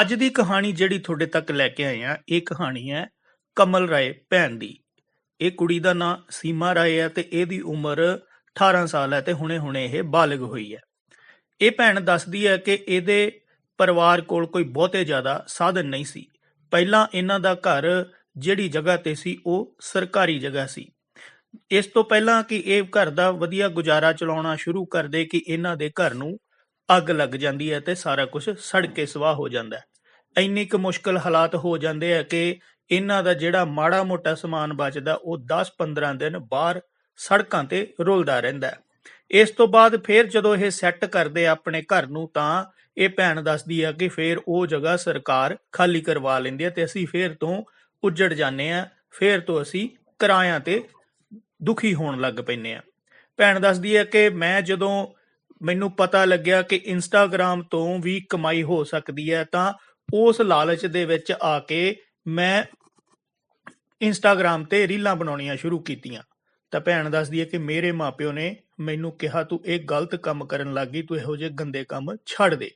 ਅੱਜ ਦੀ ਕਹਾਣੀ ਜਿਹੜੀ ਤੁਹਾਡੇ ਤੱਕ ਲੈ ਕੇ ਆਏ ਆ ਇਹ ਕਹਾਣੀ ਹੈ ਕਮਲ ਰਾਏ ਭੈਣ ਦੀ। ਇਹ ਕੁੜੀ ਦਾ ਨਾਂ ਸੀਮਾ ਰਾਏ ਹੈ ਤੇ ਇਹਦੀ ਉਮਰ 18 ਸਾਲ ਹੈ ਤੇ ਹੁਣੇ-ਹੁਣੇ ਇਹ ਬਾਲਗ ਹੋਈ ਹੈ। ਇਹ ਭੈਣ ਦੱਸਦੀ ਹੈ ਕਿ ਇਹਦੇ ਪਰਿਵਾਰ ਕੋਲ ਕੋਈ ਬਹੁਤੇ ਜ਼ਿਆਦਾ ਸਾਧਨ ਨਹੀਂ ਸੀ। ਪਹਿਲਾਂ ਇਹਨਾਂ ਦਾ ਘਰ ਜਿਹੜੀ ਜਗ੍ਹਾ ਤੇ ਸੀ, ਉਹ ਸਰਕਾਰੀ ਜਗ੍ਹਾ ਸੀ। ਇਸ ਤੋਂ ਪਹਿਲਾਂ ਕਿ ਇਹ ਘਰ ਦਾ ਵਧੀਆ ਗੁਜ਼ਾਰਾ ਚਲਾਉਣਾ ਸ਼ੁਰੂ ਕਰਦੇ ਕਿ ਇਹਨਾਂ ਦੇ ਘਰ ਨੂੰ ਅੱਗ ਲੱਗ ਜਾਂਦੀ ਹੈ ਤੇ ਸਾਰਾ ਕੁਝ ਸੜ ਕੇ ਸਵਾਹ ਹੋ ਜਾਂਦਾ ਹੈ। ਇੰਨੀ ਕੁ ਮੁਸ਼ਕਲ ਹਾਲਾਤ ਹੋ ਜਾਂਦੇ ਆ ਕਿ ਇਹਨਾਂ ਦਾ ਜਿਹੜਾ ਮਾੜਾ ਮੋਟਾ ਸਮਾਨ ਬਚਦਾ, ਉਹ 10-15 ਦਿਨ ਬਾਹਰ ਸੜਕਾਂ ਤੇ ਰੁਲਦਾ ਰਹਿੰਦਾ ਇਸ ਤੋਂ ਬਾਅਦ ਫਿਰ ਜਦੋਂ ਇਹ ਸੈੱਟ ਕਰਦੇ ਆਪਣੇ ਘਰ ਨੂੰ ਤਾਂ ਇਹ ਭੈਣ ਦੱਸਦੀ ਆ ਕਿ ਫਿਰ ਉਹ ਜਗ੍ਹਾ ਸਰਕਾਰ ਖਾਲੀ ਕਰਵਾ ਲੈਂਦੀ ਹੈ ਤੇ ਅਸੀਂ ਫਿਰ ਤੋਂ ਉੱਜੜ ਜਾਂਦੇ ਆ, ਫਿਰ ਤੋਂ ਅਸੀਂ ਕਿਰਾਇਆਂ ਤੇ ਦੁਖੀ ਹੋਣ ਲੱਗ ਪੈਂਦੇ ਆ। ਭੈਣ ਦੱਸਦੀ ਹੈ ਕਿ ਮੈਂ ਜਦੋਂ ਮੈਨੂੰ ਪਤਾ ਲੱਗਿਆ ਕਿ ਇੰਸਟਾਗ੍ਰਾਮ ਤੋਂ ਵੀ ਕਮਾਈ ਹੋ ਸਕਦੀ ਹੈ, ਤਾਂ ਉਸ ਲਾਲਚ ਦੇ ਵਿੱਚ ਆ ਕੇ ਮੈਂ ਇੰਸਟਾਗ੍ਰਾਮ ਤੇ ਰੀਲਾਂ ਬਣਾਉਣੀਆਂ ਸ਼ੁਰੂ ਕੀਤੀਆਂ। ਤਾਂ ਭੈਣ ਦੱਸਦੀ ਹੈ ਕਿ ਮੇਰੇ ਮਾਪਿਓ ਨੇ ਮੈਨੂੰ ਕਿਹਾ, ਤੂੰ ਇਹ ਗਲਤ ਕੰਮ ਕਰਨ ਲੱਗੀ ਤੂੰ ਇਹੋ ਜਿਹੇ ਗੰਦੇ ਕੰਮ ਛੱਡ ਦੇ।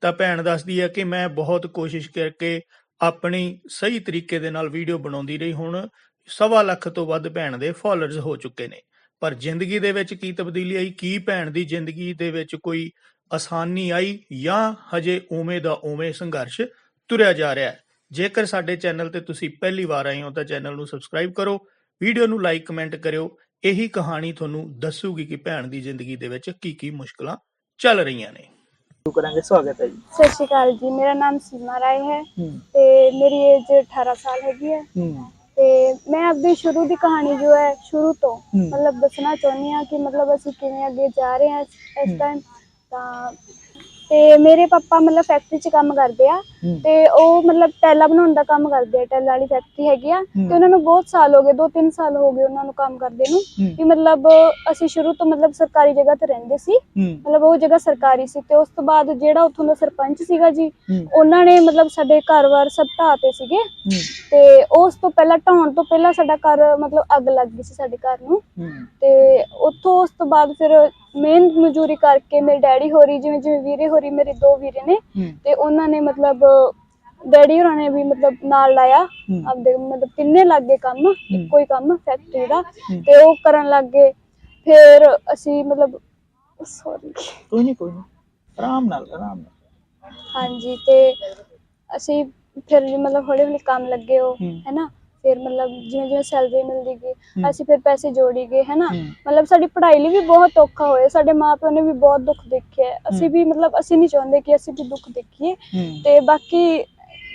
ਤਾਂ ਭੈਣ ਦੱਸਦੀ ਹੈ ਕਿ ਮੈਂ ਬਹੁਤ ਕੋਸ਼ਿਸ਼ ਕਰਕੇ ਆਪਣੀ ਸਹੀ ਤਰੀਕੇ ਦੇ ਨਾਲ ਵੀਡੀਓ ਬਣਾਉਂਦੀ ਰਹੀ। ਹੁਣ ਸਵਾ ਲੱਖ ਤੋਂ ਵੱਧ ਭੈਣ ਦੇ ਫਾਲੋਅਰਸ ਹੋ ਚੁੱਕੇ ਨੇ। ਪਰ ਜ਼ਿੰਦਗੀ ਦੇ ਵਿੱਚ ਕੀ ਤਬਦੀਲੀ ਆਈ? ਕੀ ਭੈਣ ਦੀ ਜ਼ਿੰਦਗੀ ਦੇ ਵਿੱਚ ਕੋਈ ਆਸਾਨੀ ਆਈ? ਜਾਂ ਹਜੇ ਉਵੇਂ ਦਾ ਉਵੇਂ ਸੰਘਰਸ਼ ਤੁਰਿਆ ਜਾ ਰਿਹਾ ਹੈ? ਜੇਕਰ ਸਾਡੇ ਚੈਨਲ ਤੇ ਤੁਸੀਂ ਪਹਿਲੀ ਵਾਰ ਆਏ ਹੋ ਤਾਂ ਚੈਨਲ ਨੂੰ ਸਬਸਕ੍ਰਾਈਬ ਕਰੋ ਵੀਡੀਓ ਨੂੰ ਲਾਈਕ ਕਮੈਂਟ ਕਰਿਓ। ਇਹੀ ਕਹਾਣੀ ਤੁਹਾਨੂੰ ਦੱਸੂਗੀ ਕਿ ਭੈਣ ਦੀ ਜ਼ਿੰਦਗੀ ਦੇ ਵਿੱਚ ਕੀ ਕੀ ਮੁਸ਼ਕਲਾਂ ਚੱਲ ਰਹੀਆਂ ਨੇ। ਸ਼ੁਰੂ ਕਰਾਂਗੇ ਸਵਾਗਤ ਹੈ ਜੀ। ਸਤਿ ਸ਼੍ਰੀ ਅਕਾਲ ਜੀ। ਮੇਰਾ ਨਾਮ ਸੀਮਾ ਰਾਏ ਹੈ ਤੇ ਮੇਰੀ ਏਜ 18 ਸਾਲ ਹੈਗੀ ਹੈ। ਹੂੰ। ਤੇ ਮੈਂ ਆਪਣੀ ਸ਼ੁਰੂ ਦੀ ਕਹਾਣੀ ਜੋ ਹੈ ਸ਼ੁਰੂ ਤੋਂ ਹੂੰ। ਮਤਲਬ ਦੱਸਣਾ ਚਾਹੁੰਦੀ ਹਾਂ ਕਿ ਮਤਲਬ ਅਸੀਂ ਕਿਵੇਂ ਅੱਗੇ ਜਾ ਰਹੇ ਹਾਂ ਇਸ- ਇਸ। ਟਾਈਮ ਤਾਂ ਤੇ ਮੇਰੇ ਪਾਪਾ ਮਤਲਬ ਫੈਕਟਰੀ 'ਚ ਕੰਮ ਕਰਦੇ ਆ। ਤੇ ਉਹ ਮਤਲਬ ਟੈਲਾ ਬਣਾਉਣ ਦਾ ਕੰਮ ਕਰਦੇ ਆ ਟੈਲਾ ਵਾਲੀ ਫੈਕਟਰੀ ਹੈਗੀ ਆ। ਤੇ ਉਹਨਾਂ ਨੂੰ ਬਹੁਤ ਸਾਲ ਹੋ ਗਏ 2-3 ਸਾਲ ਹੋ ਗਏ ਉਹਨਾਂ ਨੂੰ ਕੰਮ ਕਰਦੇ ਨੂੰ। ਵੀ ਮਤਲਬ ਅਸੀਂ ਸ਼ੁਰੂ ਤੋਂ ਮਤਲਬ ਸਰਕਾਰੀ ਜਗ੍ਹਾ ਤੇ ਰਹਿੰਦੇ ਸੀ। ਮਤਲਬ ਉਹ ਜਗ੍ਹਾ ਸਰਕਾਰੀ ਸੀ ਤੇ ਉਸ ਤੋਂ ਬਾਅਦ ਜਿਹੜਾ ਉੱਥੋਂ ਦਾ ਸਰਪੰਚ ਸੀਗਾ ਜੀ। ਉਹਨਾਂ ਨੇ ਮਤਲਬ ਸਾਡੇ ਘਰ-ਵਾਰ ਸਭ ਢਾਤੇ ਸੀਗੇ। ਤੇ ਉਸ ਤੋਂ ਪਹਿਲਾਂ ਢਾਉਣ ਤੋਂ ਪਹਿਲਾਂ ਸਾਡਾ ਘਰ ਮਤਲਬ ਅੱਗ ਲੱਗ ਗਈ ਸੀ ਸਾਡੇ ਘਰ ਨੂੰ। ਤੇ ਉੱਥੋਂ ਉਸ ਤੋਂ ਬਾਅਦ ਫਿਰ ਮਿਹਨਤ ਮਜ਼ਦੂਰੀ ਕਰਕੇ ਮੇਰੇ ਡੈਡੀ ਹੋਰੀ ਜਿਵੇਂ ਜਿਵੇਂ ਵੀਰੇ ਹੋਰੀ ਮੇਰੇ ਦੋ ਵੀਰੇ ਨੇ ਤੇ ਉਹਨਾਂ ਨੇ ਮਤਲਬ ਡੈਡੀ ਹੋਰਾਂ ਨੇ ਵੀ ਮਤਲਬ ਨਾਲ ਲਾਇਆ। ਹੂੰ। ਆਪਦੇ ਮਤਲਬ ਤਿੰਨੇ ਲੱਗ ਗਏ ਕੰਮ ਇੱਕੋ ਹੀ ਕੰਮ ਫੈਕਟਰੀ ਦਾ। ਹੂੰ। ਤੇ ਉਹ ਕਰਨ ਲੱਗ। ਗਏ ਫਿਰ ਅਸੀਂ ਮਤਲਬ ਸੌਰੀ ਕੋਈ ਨਹੀਂ ਕੋਈ ਨਹੀਂ ਆਰਾਮ ਨਾਲ ਆਰਾਮ ਨਾਲ। ਹਾਂਜੀ ਤੇ ਅਸੀਂ ਫਿਰ ਮਤਲਬ ਹੌਲੀ ਹੌਲੀ ਕੰਮ ਲੱਗੇ ਉਹ ਹੂੰ। ਹੈਨਾ ਫਿਰ ਮਤਲਬ ਜਿਵੇਂ ਜਿਵੇਂ ਸੈਲਰੀ ਮਿਲਦੀ ਗਈ। ਅਸੀਂ ਫਿਰ ਪੈਸੇ ਜੋੜੀ ਗਏ ਹੈਨਾ। ਮਤਲਬ ਸਾਡੀ ਪੜ੍ਹਾਈ ਲਈ ਵੀ ਬਹੁਤ ਔਖਾ ਹੋਇਆ ਸਾਡੇ ਮਾਪਿਆਂ ਨੇ ਵੀ ਬਹੁਤ ਦੁੱਖ ਦੇਖਿਆ। ਅਸੀਂ। ਵੀ ਮਤਲਬ ਅਸੀਂ ਨਹੀਂ ਚਾਹੁੰਦੇ ਕਿ ਅਸੀਂ ਵੀ ਦੁੱਖ ਦੇਖੀਏ ਤੇ ਬਾਕੀ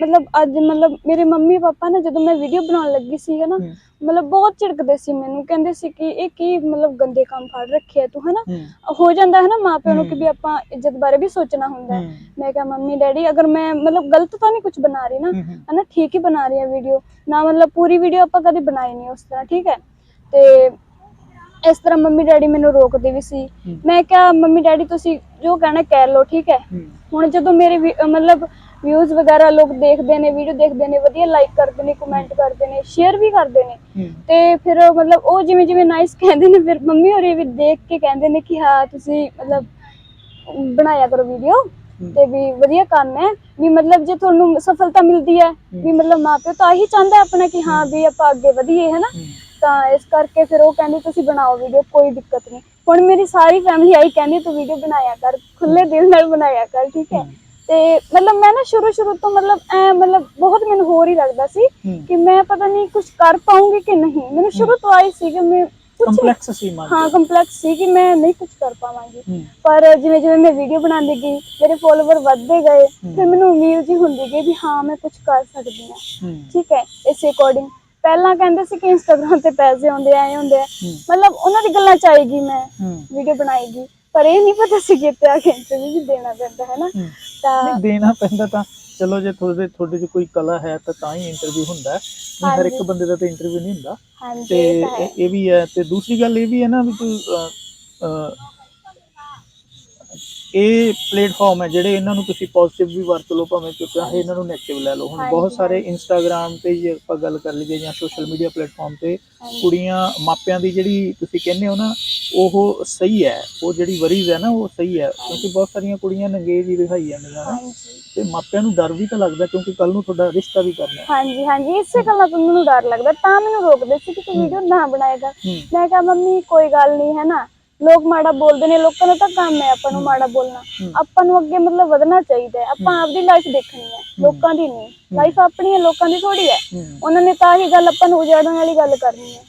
ਮਤਲਬ ਅੱਜ ਮਤਲਬ ਮੇਰੇ ਮੰਮੀ ਪਾਪਾ ਨਾ ਜਦੋਂ ਮੈਂ ਵੀਡੀਓ ਬਣਾਉਣ ਲੱਗੀ ਸੀ ਹੂੰ। ਮਤਲਬ ਬਹੁਤ ਝਿੜਕਦੇ ਸੀ ਮੈਨੂੰ ਕਹਿੰਦੇ ਸੀ ਕਿ ਇਹ ਕੀ ਮਤਲਬ ਗੰਦੇ ਕੰਮ ਫੜ ਰੱਖਿਆ ਤੂੰ ਹਨਾ ਹੂੰ ਹੋ ਜਾਂਦਾ ਹੈ ਨਾ ਮਾਪਿਆਂ ਨੂੰ ਕਿ। ਵੀ ਆਪਾਂ ਇੱਜ਼ਤ ਬਾਰੇ ਵੀ ਸੋਚਣਾ ਹੁੰਦਾ। ਮੈਂ ਕਿਹਾ ਮੰਮੀ ਡੈਡੀ ਅਗਰ ਮੈਂ ਮਤਲਬ ਗਲਤ ਤਾਂ ਨਹੀਂ ਕੁਝ ਬਣਾ ਰਹੀ ਨਾ। ਹਨਾ ਠੀਕ ਹੀ ਬਣਾ ਰਹੀ ਹਾਂ ਵੀਡੀਓ ਨਾ ਮਤਲਬ ਪੂਰੀ ਵੀਡੀਓ ਆਪਾਂ ਕਦੇ ਬਣਾਈ ਨਹੀਂ ਉਸ ਤਰ੍ਹਾਂ ਠੀਕ ਹੈ ਤੇ ਇਸ ਤਰ੍ਹਾਂ ਮੰਮੀ ਡੈਡੀ ਮੈਨੂੰ ਰੋਕਦੇ ਵੀ ਸੀ। ਮੈਂ ਕਿਹਾ ਮੰਮੀ ਡੈਡੀ ਤੁਸੀਂ ਜੋ ਕਹਿਣਾ ਕਹਿ ਲਓ ਠੀਕ ਹੈ ਹੁਣ ਜਦੋਂ ਮੇਰੇ ਮਤਲਬ ਵਿਊਜ਼ ਵਗੈਰਾ ਲੋਕ ਦੇਖਦੇ ਨੇ ਵੀਡੀਓ ਦੇਖਦੇ ਨੇ ਵਧੀਆ ਲਾਈਕ ਕਰਦੇ ਨੇ ਕਮੈਂਟ ਕਰਦੇ ਨੇ ਸ਼ੇਅਰ ਵੀ ਕਰਦੇ ਨੇ। ਤੇ ਫਿਰ ਮਤਲਬ ਉਹ ਜਿਵੇਂ ਜਿਵੇਂ ਨਾਈਸ ਕਹਿੰਦੇ ਨੇ ਫਿਰ ਮੰਮੀ ਹੋਰੀ ਵੀ ਦੇਖ ਕੇ ਕਹਿੰਦੇ ਨੇ ਕਿ ਹਾਂ ਤੁਸੀਂ ਮਤਲਬ ਬਣਾਇਆ ਕਰੋ ਵੀਡੀਓ। ਤੇ ਵੀ ਵਧੀਆ ਕੰਮ ਹੈ। ਵੀ ਮਤਲਬ ਜੇ ਤੁਹਾਨੂੰ ਸਫਲਤਾ ਮਿਲਦੀ ਹੈ ਵੀ ਮਤਲਬ ਮਾਪਿਓ ਤਾਂ ਇਹੀ ਚਾਹੁੰਦਾ ਆਪਣਾ ਕਿ ਹਾਂ ਵੀ ਆਪਾਂ ਅੱਗੇ ਵਧੀਏ ਹੈ। ਨਾ। ਤਾਂ ਇਸ ਕਰਕੇ ਫਿਰ ਉਹ ਕਹਿੰਦੇ ਤੁਸੀਂ ਬਣਾਓ ਵੀਡੀਓ ਕੋਈ ਦਿੱਕਤ ਨਹੀਂ। ਹੁਣ ਮੇਰੀ ਸਾਰੀ ਫੈਮਿਲੀ ਆਈ ਕਹਿੰਦੀ ਤੂੰ ਵੀਡੀਓ ਬਣਾਇਆ ਕਰ ਖੁੱਲੇ ਦਿਲ ਨਾਲ ਬਣਾਇਆ ਕਰ ਠੀਕ ਹੈ। ਤੇ ਮਤਲਬ ਮੈਂ ਨਾ ਸ਼ੁਰੂ ਸ਼ੁਰੂ ਤੋਂ ਮਤਲਬ ਐ ਮਤਲਬ ਬਹੁਤ ਮੈਨੂੰ ਹੋਰ ਹੀ ਲੱਗਦਾ ਸੀ। ਕਿ ਮੈਂ ਪਤਾ ਨਹੀਂ ਕੁਝ ਕਰ ਪਾਉਂਗੀ ਕਿ ਨਹੀਂ। ਮੈਨੂੰ ਸ਼ੁਰੂ ਤੋਂ ਆਈ ਸੀ ਕਿ ਮੈਂ ਕੰਪਲੈਕਸ ਸੀ ਮਾਨ ਹਾਂ ਕੰਪਲੈਕਸ ਸੀ ਕਿ ਮੈਂ ਨਹੀਂ ਕੁਝ ਕਰ ਪਾਵਾਂਗੀ। ਪਰ ਜਿਵੇਂ ਜਿਵੇਂ ਮੈਂ ਵੀਡੀਓ ਬਣਾਉਂਦੀ ਗਈ ਮੇਰੇ ਫੋਲੋਵਰ ਵੱਧਦੇ ਗਏ ਫਿਰ ਮੈਨੂੰ ਉਮੀਦ ਜੀ ਹੁੰਦੀ ਗਈ ਵੀ ਹਾਂ ਮੈਂ ਕੁਝ ਕਰ ਸਕਦੀ ਹਾਂ। ਠੀਕ ਹੈ ਇਸੇ ਅਕੋਰਡਿੰਗ ਪਹਿਲਾਂ ਕਹਿੰਦੇ ਸੀ ਕਿ ਇੰਸਟਾਗ੍ਰam ਤੇ ਪੈਸੇ ਆਉਂਦੇ ਆਏ ਹੁੰਦੇ ਆ। ਮਤਲਬ ਉਹਨਾਂ ਦੀ ਗੱਲਾਂ ਚਾਹੀਗੀ ਮੈਂ ਵੀਡੀਓ ਬਣਾਏਗੀ। ਪਰ ਇਹ ਨਹੀਂ ਪਤਾ ਸੀ ਕਿ ਕੇ ਇੰਟਰਵਿਊ ਵੀ ਦੇਣਾ ਪੈਂਦਾ ਹੈ ਨਾ। ਤਾਂ ਨਹੀਂ ਦੇਣਾ ਪੈਂਦਾ ਤਾਂ ਚਲੋ ਜੇ ਤੁਹਾਡੇ ਤੁਹਾਡੇ 'ਚ ਕੋਈ ਕਲਾ ਹੈ ਤਾਂ ਤਾਂ ਹੀ ਇੰਟਰਵਿਊ ਹੁੰਦਾ ਹੈ। ਹਰ ਇੱਕ। ਬੰਦੇ ਦਾ ਤਾਂ ਇੰਟਰਵਿਊ ਨਹੀਂ ਹੁੰਦਾ। ਤੇ ਇਹ ਤਾਂ ਵੀ ਹੈ। ਤੇ ਦੂਸਰੀ ਗੱਲ ਇਹ ਵੀ ਹੈ ਨਾ ਵੀ ਤੂੰ ਇਹ ਪਲੇਟਫਾਰਮ ਹੈ ਜਿਹੜੇ ਇਹਨਾਂ ਨੂੰ ਤੁਸੀਂ ਪੋਜ਼ਿਟਿਵ ਵੀ ਵਰਤ ਲਓ ਭਾਵੇਂ ਕਿ ਚਾਹੇ ਇਹਨਾਂ ਨੂੰ ਨੈਗੇਟਿਵ ਲੈ ਲਓ। ਹੁਣ ਬਹੁਤ ਸਾਰੇ। ਇੰਸਟਾਗ੍ਰam ਤੇ ਜੇ ਆਪਾਂ ਗੱਲ ਕਰ ਲਈਏ ਜਾਂ ਸੋਸ਼ਲ ਮੀਡੀਆ ਪਲੇਟਫਾਰਮ ਤੇ ਕੁੜੀਆਂ ਮਾਪਿਆਂ ਦੀ ਜਿਹੜੀ ਤੁਸੀਂ ਕਹਿੰਦੇ ਹੋ ਨਾ ਉਹ ਸਹੀ ਹੈ। ਉਹ ਜਿਹੜੀ ਵਰੀਜ਼ ਹੈ ਨਾ ਉਹ ਸਹੀ ਹੈ। ਕਿਉਂਕਿ ਬਹੁਤ ਸਾਰੀਆਂ ਕੁੜੀਆਂ ਨੰਗੇਜ ਹੀ ਦਿਖਾਈ ਜਾਂਦੀਆਂ ਨਾ। ਤੇ ਮਾਪਿਆਂ ਨੂੰ ਡਰ ਵੀ ਤਾਂ ਲੱਗਦਾ ਕਿਉਂਕਿ ਕੱਲ ਨੂੰ ਤੁਹਾਡਾ ਰਿਸ਼ਤਾ ਵੀ ਕਰਨਾ ਹੈ। ਹਾਂਜੀ ਹਾਂਜੀ। ਇਸੇ ਗੱਲਾਂ ਤੋਂ ਮੈਨੂੰ ਡਰ ਲੱਗਦਾ। ਤਾਂ ਮੈਨੂੰ ਰੋਕਦੇ ਸੀ ਕਿ ਤੂੰ ਵੀਡੀਓ ਨਾ ਬਣਾਏਗਾ। ਮੈਂ ਕਿਹਾ ਮੰਮੀ ਕੋਈ ਗੱਲ ਨਹੀਂ ਹੈ ਨਾ? ਲੋਕ ਮਾੜਾ ਬੋਲਦੇ ਨੇ ਲੋਕਾਂ ਦਾ ਤਾਂ ਕੰਮ ਹੈ ਆਪਾਂ ਨੂੰ ਮਾੜਾ ਬੋਲਣਾ। ਆਪਾਂ ਨੂੰ ਅੱਗੇ ਮਤਲਬ ਵਧਣਾ ਚਾਹੀਦਾ ਹੈ। ਆਪਾਂ ਆਪਦੀ ਲਾਈਫ ਦੇਖਣੀ ਹੈ ਲੋਕਾਂ ਦੀ ਨਹੀਂ। ਲਾਈਫ ਆਪਣੀ ਹੈ ਲੋਕਾਂ ਦੀ ਥੋੜੀ ਹੈ। ਉਹਨਾਂ ਨੇ ਤਾਂ ਹੀ ਗੱਲ ਆਪਾਂ ਨੂੰ ਉਜਾੜਨ ਵਾਲੀ ਗੱਲ ਕਰਨੀ ਹੈ।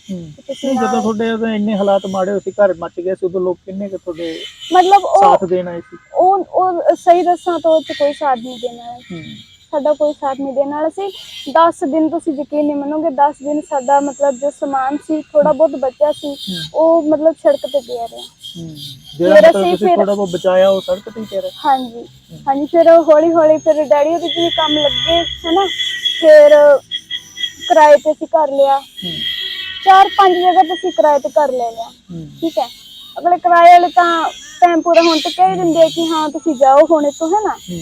ਤੁਸੀਂ ਜਦੋਂ ਤੁਹਾਡੇ ਉਦੋਂ ਇੰਨੇ ਹਾਲਾਤ ਮਾੜੇ ਹੋਏ ਸੀ ਘਰ ਮੱਚ ਗਏ ਸੀ ਉਦੋਂ ਲੋਕ ਕਿੰਨੇ ਕੁ ਤੁਹਾਡੇ ਮਤਲਬ ਉਹ ਸਾਥ ਦੇਣ ਸੀ? ਉਹ ਉਹ ਸਹੀ ਦੱਸਾਂ ਤਾਂ ਉਹ ਕੋਈ ਸਾਥ ਨਹੀਂ ਦੇਣਾ ਹੂੰ। ਸਾਡਾ ਕੋਈ ਸਾਥ ਨਹੀਂ ਦੇਣ ਵਾਲਾ ਸੀ। 10 ਦਿਨ ਤੁਸੀਂ ਯਕੀਨ ਨਹੀਂ ਮੰਨੋਗੇ 10 ਦਿਨ ਸਾਡਾ ਮਤਲਬ ਜੋ ਸਮਾਨ ਸੀ ਥੋੜਾ ਬਹੁਤ ਬਚਿਆ ਸੀ ਉਹ ਮਤਲਬ ਸੜਕ ਤੇ ਪਿਆ ਰਿਹਾ। ਜਿਹੜਾ ਮਤਲਬ ਤੁਸੀਂ ਫਿਰ- ਥੋੜਾ ਬਹੁਤ ਬਚਾਇਆ ਉਹ ਸੜਕ ਤੇ ਹੀ ਤੇਰਾ ਹਾਂਜੀ। ਹਾਂਜੀ ਫਿਰ ਹੌਲੀ ਹੌਲੀ ਫਿਰ ਡੈਡੀ ਉਹਦੇ ਵੀ ਕੰਮ ਲੱਗੇ ਹੈਨਾ? ਫਿਰ ਕਿਰਾਏ ਤੇ ਅਸੀਂ ਘਰ ਲਿਆ। ਚਾਰ ਪੰਜ ਜਗ੍ਹਾ ਤੇ ਅਸੀਂ ਕਿਰਾਏ ਤੇ ਘਰ ਲੈ ਲਿਆ। ਹੂੰ। ਠੀਕ ਹੈ। ਅਗਲੇ ਕਿਰਾਏ ਵਾਲੇ ਤਾਂ ਟਾਈਮ ਪੂਰਾ ਹੋਣ ਤੇ ਕਹਿ ਦਿੰਦੇ ਆ ਕਿ ਹਾਂ ਤੁਸੀਂ ਜਾਓ ਹੁਣ ਇੱਥੋਂ ਹੈ ਨਾ ਹੂੰ।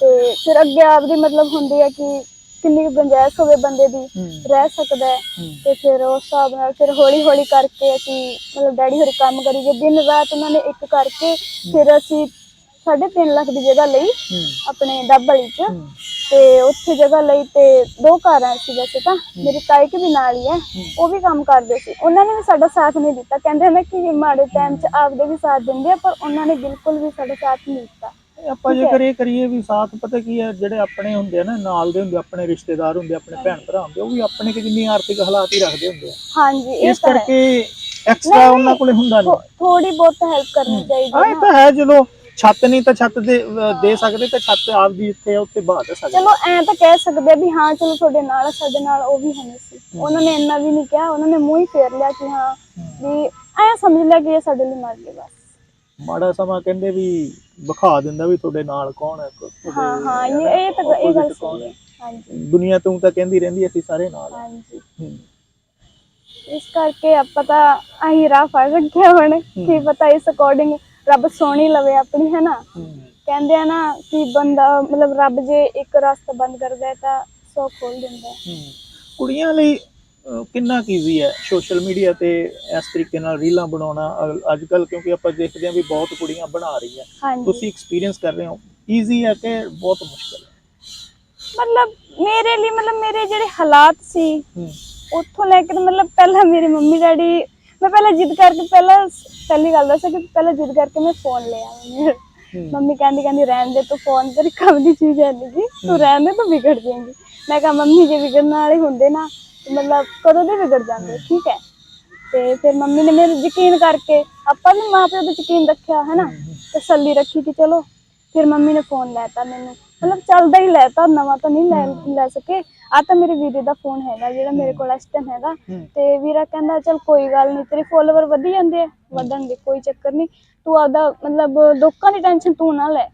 ਤੇ ਫਿਰ ਅੱਗੇ ਆਪਦੀ ਮਤਲਬ ਹੁੰਦੀ ਹੈ ਕਿ ਕਿੰਨੀ ਗੁੰਜਾਇਸ਼ ਹੋਵੇ ਬੰਦੇ ਦੀ ਰਹਿ ਸਕਦਾ ਹੈ। ਤੇ ਫਿਰ ਉਸ ਹਿਸਾਬ ਨਾਲ ਫਿਰ ਹੌਲੀ ਹੌਲੀ ਕਰਕੇ ਅਸੀਂ ਮਤਲਬ ਡੈਡੀ ਹੋਰੀ ਕੰਮ ਕਰੀ ਦਿਨ ਰਾਤ ਉਹਨਾਂ ਨੇ ਇੱਕ ਕਰਕੇ ਫਿਰ ਅਸੀਂ 3.5 ਲੱਖ ਦੀ ਜਗ੍ਹਾ ਲਈ ਆਪਣੇ ਡੱਬ ਵਾਲੀ ਚ। ਤੇ ਉੱਥੇ ਜਗ੍ਹਾ ਲਈ ਤੇ ਦੋ ਘਰਾਂ ਸੀ ਵੈਸੇ ਤਾਂ। ਮੇਰੇ ਤਾਈ ਕੇ ਵੀ ਨਾਲ ਹੀ ਹੈ। ਉਹ ਵੀ ਕੰਮ ਕਰਦੇ ਸੀ। ਉਹਨਾਂ ਨੇ ਵੀ ਸਾਡਾ ਸਾਥ ਨਹੀਂ ਦਿੱਤਾ। ਕਹਿੰਦੇ ਨੇ ਕਿ ਮਾੜੇ ਟਾਈਮ 'ਚ ਆਪਦੇ ਵੀ ਸਾਥ ਦਿੰਦੇ ਆ ਪਰ ਉਹਨਾਂ ਨੇ ਬਿਲਕੁਲ ਵੀ ਸਾਡਾ ਸਾਥ ਨਹੀਂ ਦਿੱਤਾ। ਆਪਾਂ ਜੇਕਰ ਇਹ ਕਰੀਏ ਵੀ ਸਾਥ ਪਤਾ ਕੀ ਹੈ ਜਿਹੜੇ ਆਪਣੇ ਹੁੰਦੇ ਆ ਨਾ ਨਾਲ ਦੇ ਹੁੰਦੇ ਆਪਣੇ ਰਿਸ਼ਤੇਦਾਰ ਹੁੰਦੇ ਆਪਣੇ ਭੈਣ ਭਰਾ ਹੁੰਦੇ ਉਹ ਵੀ ਆਪਣੇ ਕਿ ਜਿੰਨੀ ਆਰਥਿਕ ਹਾਲਾਤ ਹੀ ਰੱਖਦੇ ਹੁੰਦੇ ਆ। ਹਾਂਜੀ ਇਸ ਕਰਕੇ ਐਕਸਟਰਾ ਉਹਨਾਂ ਕੋਲੇ ਹੁੰਦਾ ਨਹੀਂ ਥੋੜੀ ਬਹੁਤ ਹੈਲਪ ਕਰਨੀ ਚਾਹੀਦੀ ਹਾਂ ਇਹ ਤਾਂ ਹੈ ਚਲੋ ਛੱਤ ਨਹੀਂ ਤਾਂ ਛੱਤ ਦੇ ਦੇ ਸਕਦੇ ਤਾਂ ਛੱਤ ਆਪਦੀ ਇੱਥੇ ਆ ਉੱਥੇ ਬਾਹ ਦੇ ਸਕਦੇ। ਚਲੋ ਐ ਤਾਂ ਕਹਿ ਸਕਦੇ ਆ ਵੀ ਹਾਂ ਚਲੋ ਤੁਹਾਡੇ ਨਾਲ ਸਾਡੇ ਨਾਲ ਉਹ ਵੀ ਹੈ ਸੀ। ਉਹਨਾਂ ਨੇ ਇੰਨਾ ਵੀ ਨਹੀਂ ਕਿਹਾ ਉਹਨਾਂ ਨੇ ਮੂੰਹ ਹੀ ਫੇਰ ਲਿਆ ਕਿ ਹਾਂ ਵੀ ਐ ਸਮਝ ਲਿਆ ਕਿ ਇਹ ਸਾਡੇ ਲਈ ਮਰ ਗਏ ਬਸ। ਮਾੜਾ ਸਮਾਂ ਕਹਿੰਦੇ ਵੀ ਵਿਖਾ ਦਿੰਦਾ ਵੀ ਤੁਹਾਡੇ ਨਾਲ ਕੌਣ ਹੈ ਹਾਂ ਹਾਂ ਇਹ ਇਹ ਤਾਂ ਇਹ ਗੱਲ ਸਹੀ ਹੈ। ਹਾਂਜੀ। ਦੁਨੀਆ ਤੋਂ ਤਾਂ ਕਹਿੰਦੀ ਰਹਿੰਦੀ ਅਸੀਂ ਸਾਰੇ ਨਾਲ। ਹਾਂਜੀ। ਇਸ ਕਰਕੇ ਆਪਾਂ ਤਾਂ ਆਹੀ ਰਾਹ ਫੜ ਰੱਖਿਆ ਹੁਣ ਕੀ ਪਤਾ ਇਸ ਅਕੋਰਡਿੰਗ ਰੱਬ ਸੋਹਣੀ ਲਵੇ ਆਪਣੀ ਹੈ। ਨਾ ਕਹਿੰਦੇ ਆ ਨਾ ਕਿ ਬੰਦਾ ਮਤਲਬ ਰੱਬ ਜੇ ਇੱਕ ਰਸਤਾ ਬੰਦ ਕਰਦਾ ਹੈ ਤਾਂ ਸੌ ਖੋਲ ਦਿੰਦਾ ਹੈ। ਕੁੜੀਆਂ ਲਈ ਕਿੰਨਾ ਈਜ਼ੀ ਹੈ ਸੋਸ਼ਲ ਮੀਡੀਆ ਤੇ ਇਸ ਤਰੀਕੇ ਨਾਲ ਰੀਲਾਂ ਬਣਾਉਣਾ ਅੱਜ ਕੱਲ ਕਿਉਂਕਿ ਆਪਾਂ ਦੇਖਦੇ ਹਾਂ ਵੀ ਬਹੁਤ ਕੁੜੀਆਂ ਬਣਾ ਰਹੀਆਂ। ਤੁਸੀਂ ਐਕਸਪੀਰੀਅੰਸ ਕਰ ਰਹੇ ਹੋ। ਈਜ਼ੀ ਹੈ ਕਿ ਬਹੁਤ ਮੁਸ਼ਕਲ ਹੈ? ਮਤਲਬ ਮੇਰੇ ਲਈ ਮਤਲਬ ਮੇਰੇ ਜਿਹੜੇ ਹਾਲਾਤ ਸੀ ਉੱਥੋਂ ਲੈ ਕੇ ਤਾਂ ਮਤਲਬ ਪਹਿਲਾਂ ਮੇਰੇ ਮੰਮੀ ਡੈਡੀ ਮੈਂ ਪਹਿਲਾਂ ਜਿੱਦ ਕਰਕੇ ਪਹਿਲਾਂ ਪਹਿਲੀ ਗੱਲ ਦੱਸਾਂ ਕਿ ਪਹਿਲਾਂ ਜਿੱਦ ਕਰਕੇ ਮੈਂ ਫੋਨ ਲਿਆ ਮੰਮੀ ਕਹਿੰਦੀ ਕਹਿੰਦੀ ਰਹਿਣ ਦੇ ਤੂੰ ਫੋਨ ਤੇਰੇ ਕੰਮ ਦੀ ਚੀਜ਼ ਹੈ ਨਹੀਂ ਤੂੰ ਰਹਿਣ ਦੇ ਤੂੰ ਵਿਗੜ ਜਾਏਂਗੀ। ਮੈਂ ਕਿਹਾ ਮੰਮੀ ਜੇ ਵਿਗੜਨ ਵਾਲੇ ਹੁੰਦੇ ਨਾ ਤੇ ਮਤਲਬ ਕਦੋਂ ਦੇ ਵਿਗੜ ਜਾਂਦੇ ਠੀਕ ਹੈ। ਤੇ ਫਿਰ ਮੰਮੀ ਨੇ ਮੇਰੇ ਯਕੀਨ ਕਰਕੇ ਆਪਾਂ ਵੀ ਮਾਂ ਪਿਓ ਦਾ ਯਕੀਨ ਰੱਖਿਆ ਹੈ ਨਾ। ਤਸੱਲੀ ਰੱਖੀ ਕਿ ਚਲੋ ਫਿਰ ਮੰਮੀ ਨੇ ਫੋਨ ਲੈਤਾ ਮੈਨੂੰ। ਮਤਲਬ ਚੱਲਦਾ ਹੀ ਲੈਤਾ ਨਵਾਂ ਤਾਂ ਨਹੀਂ ਲੈ ਲੈ ਸਕੇ। ਆ ਤਾਂ ਮੇਰੇ ਵੀਰੇ ਦਾ ਫੋਨ ਹੈਗਾ ਜਿਹੜਾ ਮੇਰੇ ਕੋਲ ਇਸ ਟਾਈਮ ਹੈਗਾ। ਤੇ ਵੀਰਾ ਕਹਿੰਦਾ ਚਲ ਕੋਈ ਗੱਲ ਨਹੀਂ ਤੇਰੇ ਫੋਲੋਵਰ ਵਧੀ ਜਾਂਦੇ ਆ ਵਧਣਗੇ ਕੋਈ ਚੱਕਰ ਨਹੀਂ। ਤੂੰ ਆਪਦਾ ਮਤਲਬ ਲੋਕਾਂ ਦੀ ਟੈਨਸ਼ਨ ਤੂੰ ਨਾ ਲੈ।